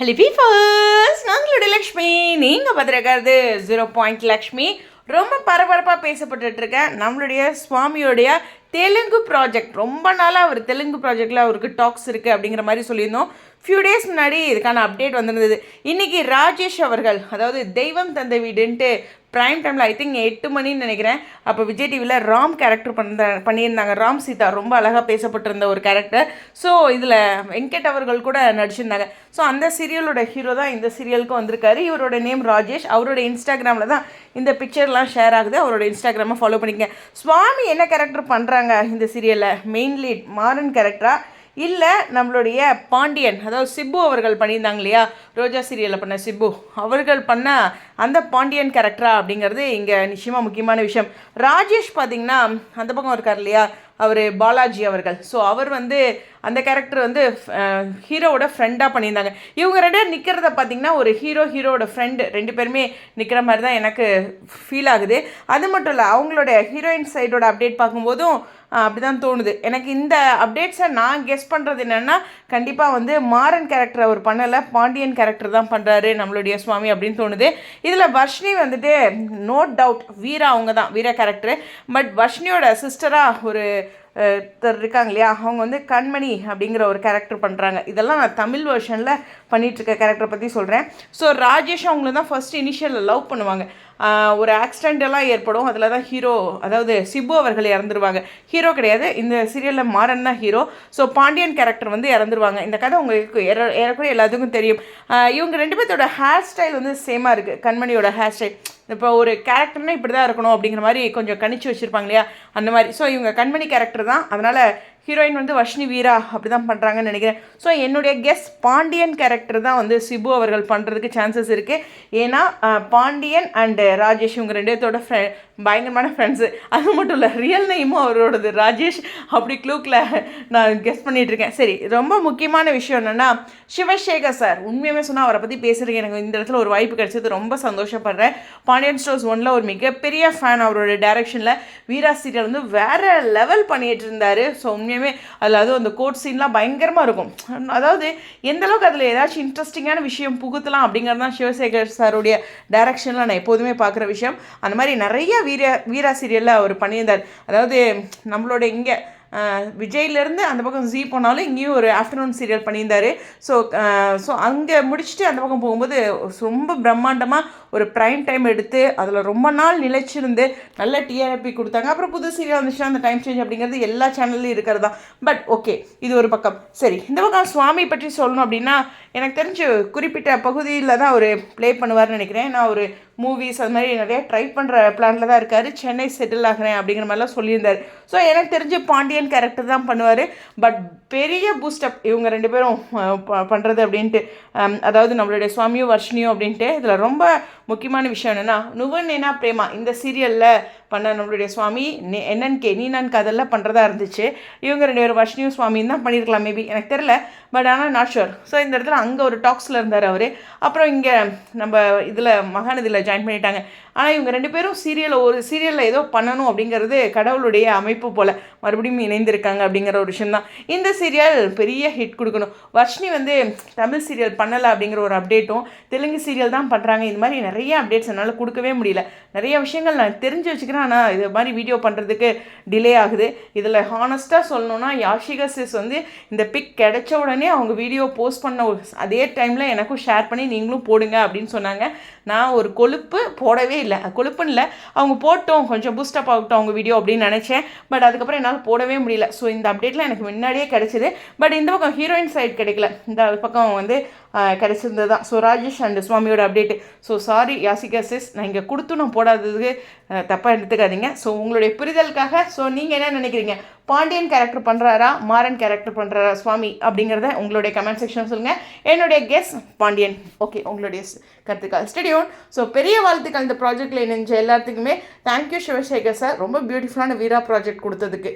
ஹலி பீஃபர்ஸ் நாங்களுடைய லக்ஷ்மி. நீங்கள் பார்த்துருக்கிறது zero point Lakshmi ரொம்ப பரபரப்பாக பேசப்பட்டுட்டு இருக்கேன் நம்மளுடைய சுவாமியோடைய தெலுங்கு ப்ராஜெக்ட் ரொம்ப நாளாக அவர் தெலுங்கு ப்ராஜெக்டில் அவருக்கு டாக்ஸ் இருக்குது அப்படிங்கிற மாதிரி சொல்லியிருந்தோம். ஃபியூ டேஸ் முன்னாடி இதுக்கான அப்டேட் வந்திருந்தது. இன்றைக்கி ராஜேஷ் அவர்கள் அதாவது தெய்வம் தந்த வீடுன்ட்டு ப்ரைம் டைமில் ஐ திங்க் எட்டு மணின்னு நினைக்கிறேன். அப்போ விஜய் டிவியில் ராம் கேரக்டர் பண்ண பண்ணியிருந்தாங்க. ராம் சீதா ரொம்ப அழகாக பேசப்பட்டிருந்த ஒரு கேரக்டர் ஸோ இதில் வெங்கட் அவர்கள் கூட நடிச்சிருந்தாங்க. ஸோ அந்த சீரியலோட ஹீரோ தான் இந்த சீரியலுக்கு வந்திருக்காரு. இவரோட நேம் ராஜேஷ். அவரோட இன்ஸ்டாகிராமில் தான் இந்த பிக்சர்லாம் ஷேர் ஆகுது. அவரோட இன்ஸ்டாகிராமை ஃபாலோ பண்ணிக்கங்க. சுவாமி என்ன கேரக்டர் பண்ணுறாங்க இந்த சீரியலில் மெயின் லீட் மாறன் கேரக்டராக இல்லை நம்மளுடைய பாண்டியன் அதாவது சிப்பு அவர்கள் பண்ணியிருந்தாங்க இல்லையா? ரோஜா சீரியலில் பண்ண சிப்பு. அவர்கள் பண்ண அந்த பாண்டியன் கேரக்டரா அப்படிங்கிறது இங்கே நிச்சயமாக முக்கியமான விஷயம். ராஜேஷ் பார்த்தீங்கன்னா அந்த பக்கம் இருக்கார் இல்லையா? அவர் பாலாஜி அவர்கள். ஸோ அவர் வந்து அந்த கேரக்டர் வந்து ஹீரோவோட ஃப்ரெண்டாக பண்ணியிருந்தாங்க. இவங்க ரெண்டு பேர் நிற்கிறத பார்த்தீங்கன்னா ஒரு ஹீரோ ஹீரோவோட ஃப்ரெண்டு ரெண்டு பேருமே நிற்கிற மாதிரி தான் எனக்கு ஃபீல் ஆகுது. அது மட்டும் இல்லை அவங்களோட ஹீரோயின் சைடோட அப்டேட் பார்க்கும்போதும் அப்படி தான் தோணுது. எனக்கு இந்த அப்டேட்ஸை நான் கெஸ் பண்ணுறது என்னென்னா கண்டிப்பாக வந்து மாறன் கேரக்டர் அவர் பண்ணலை பாண்டியன் கேரக்டர் தான் பண்ணுறாரு நம்மளுடைய சுவாமி அப்படின்னு தோணுது. இதில் வர்ஷினி வந்துட்டு நோ டவுட் வீரா அவங்க தான் வீரா கேரக்டர் பட் வர்ஷினியோட சிஸ்டராக ஒரு ஒருத்தர் இருக்காங்க இல்லையா? அவங்க வந்து கண்மணி அப்படிங்கிற ஒரு கேரக்டர் பண்ணுறாங்க இதெல்லாம் நான் தமிழ் வெர்ஷனில் பண்ணிகிட்ருக்க கேரக்டரை பற்றி சொல்கிறேன் ஸோ ராஜேஷ் அவங்கள தான் ஃபஸ்ட் இனிஷியலில் லவ் பண்ணுவாங்க. ஒரு ஆக்சிடெண்ட்டெல்லாம் ஏற்படும். அதில் தான் ஹீரோ அதாவது சிபு அவர்கள் இறந்துருவாங்க. ஹீரோ கிடையாது. இந்த சீரியலில் மாறன் தான் ஹீரோ ஸோ பாண்டியன் கேரக்டர் வந்து இறந்துருவாங்க. இந்த கதை உங்களுக்கு ஏறக்குறைய எல்லாத்துக்கும் தெரியும். இவங்க ரெண்டு பேர்த்தோட ஹேர் ஸ்டைல் வந்து சேமாக இருக்குது கண்மணியோட ஹேர் ஸ்டைல் இப்போ ஒரு கேரக்டர்னா இப்படி தான் இருக்கணும் அப்படிங்கிற மாதிரி கொஞ்சம் கணிச்சு வச்சுருப்பாங்க இல்லையா? அந்த மாதிரி. ஸோ இவங்க கண்மணி கேரக்டர் தான். அதனால் ஹீரோயின் வந்து வஷ்ணி வீரா அப்படி தான் பண்ணுறாங்கன்னு நினைக்கிறேன். ஸோ என்னுடைய கெஸ் பாண்டியன் கேரக்டர் தான் வந்து சிபு அவர்கள் பண்ணுறதுக்கு சான்சஸ் இருக்குது ஏன்னா பாண்டியன் அண்டு ராஜேஷ் இவங்க ரெண்டு ஃப்ரெ பயங்கரமான ஃப்ரெண்ட்ஸு அது மட்டும் இல்லை ரியல் நேமும் அவரோடது. ராஜேஷ் அப்படி க்ளூக்கில் நான் கெஸ்ட் பண்ணிகிட்ருக்கேன் சரி ரொம்ப முக்கியமான விஷயம் என்னென்னா சிவசேகர் சார் உண்மையுமே சொன்னால் அவரை பற்றி பேசுகிறதுக்கு எனக்கு இந்த இடத்துல ஒரு வாய்ப்பு கிடைச்சது. ரொம்ப சந்தோஷப்படுறேன். பாண்டியன் ஸ்டோர்ஸ் ஒனில் ஒரு மிகப்பெரிய ஃபேன் அவரோட டேரக்ஷனில் வீரா சீரியல் வந்து வேறு லெவல் பண்ணிகிட்டு இருந்தார். ஸோ உண்மையுமே அதில் அதுவும் அந்த கோட் சீன்லாம் பயங்கரமாக இருக்கும். அதாவது எந்த அளவுக்கு அதில் ஏதாச்சும் இன்ட்ரெஸ்டிங்கான விஷயம் புகுத்தலாம் அப்படிங்கிறது தான் சிவசேகர் சாருடைய டேரக்ஷனில் நான் எப்போதுமே பார்க்குற விஷயம். அந்த மாதிரி நிறைய வீர வீரா சீரியலில் அவர் பண்ணியிருந்தார். அதாவது நம்மளோட இங்கே விஜய்லேருந்து அந்த பக்கம் ஜி போனாலும் இங்கேயும் ஒரு ஆஃப்டர்நூன் சீரியல் பண்ணியிருந்தார். ஸோ ஸோ அங்கே முடிச்சுட்டு அந்த பக்கம் போகும்போது ரொம்ப பிரம்மாண்டமாக ஒரு ப்ரைம் டைம் எடுத்து அதில் ரொம்ப நாள் நிலைச்சிருந்து நல்ல டிஆர்பி கொடுத்தாங்க. அப்புறம் புது சீரியல் வந்துச்சுன்னா அந்த டைம் சேஞ்ச் அப்படிங்கிறது எல்லா சேனல்லையும் இருக்கிறது தான் பட் ஓகே இது ஒரு பக்கம். சரி இந்த பக்கம் சுவாமி பற்றி சொல்லணும் அப்படின்னா எனக்கு தெரிஞ்சு குறிப்பிட்ட பகுதியில் தான் அவர் ப்ளே பண்ணுவார்னு நினைக்கிறேன். நான் ஒரு மூவிஸ் அது மாதிரி நிறையா ட்ரை பண்ணுற பிளானில் தான் இருக்கார். சென்னை செட்டில் ஆகிறேன் அப்படிங்கிற மாதிரிலாம் சொல்லியிருந்தார். ஸோ எனக்கு தெரிஞ்சு பாண்டியன் கேரக்டர் தான் பண்ணுவார். பட் பெரிய பூஸ்டப் இவங்க ரெண்டு பேரும் பண்ணுறது அப்படின்ட்டு அதாவது நம்மளுடைய சுவாமியும் வர்ஷினியும் அப்படின்ட்டு இதில் ரொம்ப முக்கியமான விஷயம் என்னென்னா என்ன பிரேமா இந்த சீரியலில் பண்ண நம்மளுடைய சுவாமி என்னன்னு கே நீ நான் கதெல்லாம் பண்ணுறதா இருந்துச்சு. இவங்க ரெண்டு பேரும் வஷ்ணியும் சுவாமின்னு தான் பண்ணியிருக்கலாம் மேபி எனக்கு தெரில பட் ஆனால் நாட் ஷுர் ஸோ இந்த இடத்துல அங்கே ஒரு டாக்ஸில் இருந்தார் அவர். அப்புறம் இங்கே நம்ம இதில் மகாநதியில் ஜாயின் பண்ணிட்டாங்க. ஆனால் இவங்க ரெண்டு பேரும் சீரியலில் ஒரு சீரியலில் ஏதோ பண்ணணும் அப்படிங்கிறது கடவுளுடைய அமைப்பு போல். மறுபடியும் இணைந்திருக்காங்க அப்படிங்கிற ஒரு விஷயம் தான் இந்த சீரியல் பெரிய ஹிட் கொடுக்கணும். வர்ஷினி வந்து தமிழ் சீரியல் பண்ணலை அப்படிங்கிற ஒரு அப்டேட்டும் தெலுங்கு சீரியல் தான் பண்ணுறாங்க இது மாதிரி நிறைய அப்டேட்ஸ் என்னால் கொடுக்கவே முடியல. நிறைய விஷயங்கள் நான் தெரிஞ்சு வச்சுக்கிறேன். ஆனால் இது மாதிரி வீடியோ பண்ணுறதுக்கு டிலே ஆகுது. இதில் ஹானஸ்ட்டாக சொல்லணுன்னா யாஷிகா சிஸ் வந்து இந்த பிக் கிடைச்ச உடனே அவங்க வீடியோ போஸ்ட் பண்ண அதே டைமில் எனக்கும் ஷேர் பண்ணி நீங்களும் போடுங்க அப்படின்னு சொன்னாங்க. நான் ஒரு கொழுப்பு போடவே இல்லை இல்லை கொழுப்புன்னு இல்லை அவங்க போட்டோம் கொஞ்சம் பூஸ்டப் ஆகட்டும் அவங்க வீடியோ அப்படின்னு நினச்சேன். பட் அதுக்கப்புறம் என்னால் போடவே முடியல. ஸோ இந்த அப்டேட்லாம் எனக்கு முன்னாடியே கிடச்சிது. பட் இந்த பக்கம் ஹீரோயின் சைட் கிடைக்கல. இந்த பக்கம் வந்து கிடச்சிருந்தது தான் ஸோ ராஜேஷ் அண்ட் சுவாமியோட update so sorry Yashika sis நான் இங்கே கொடுத்து நான் போடாததுக்கு தப்பாக எடுத்துக்காதீங்க. ஸோ உங்களுடைய புரிதலுக்காக ஸோ நீங்கள் என்ன நினைக்கிறீங்க? பாண்டியன் கேரக்டர் பண்ணுறாரா மாறன் கேரக்டர் பண்ணுறாரா சுவாமி அப்படிங்கிறத உங்களுடைய கமெண்ட் செக்ஷன் சொல்லுங்கள் என்னுடைய கெஸ் பாண்டியன். ஓகே உங்களுடைய கருத்துக்கள். ஸ்டடியோன் ஸோ பெரிய வாழ்த்துக்கள் இந்த ப்ராஜெக்டில் இணைஞ்ச எல்லாத்துக்குமே. தேங்க்யூ சிவசேகர் சார் ரொம்ப பியூட்டிஃபுல்லான வீரா ப்ராஜெக்ட் கொடுத்ததுக்கு.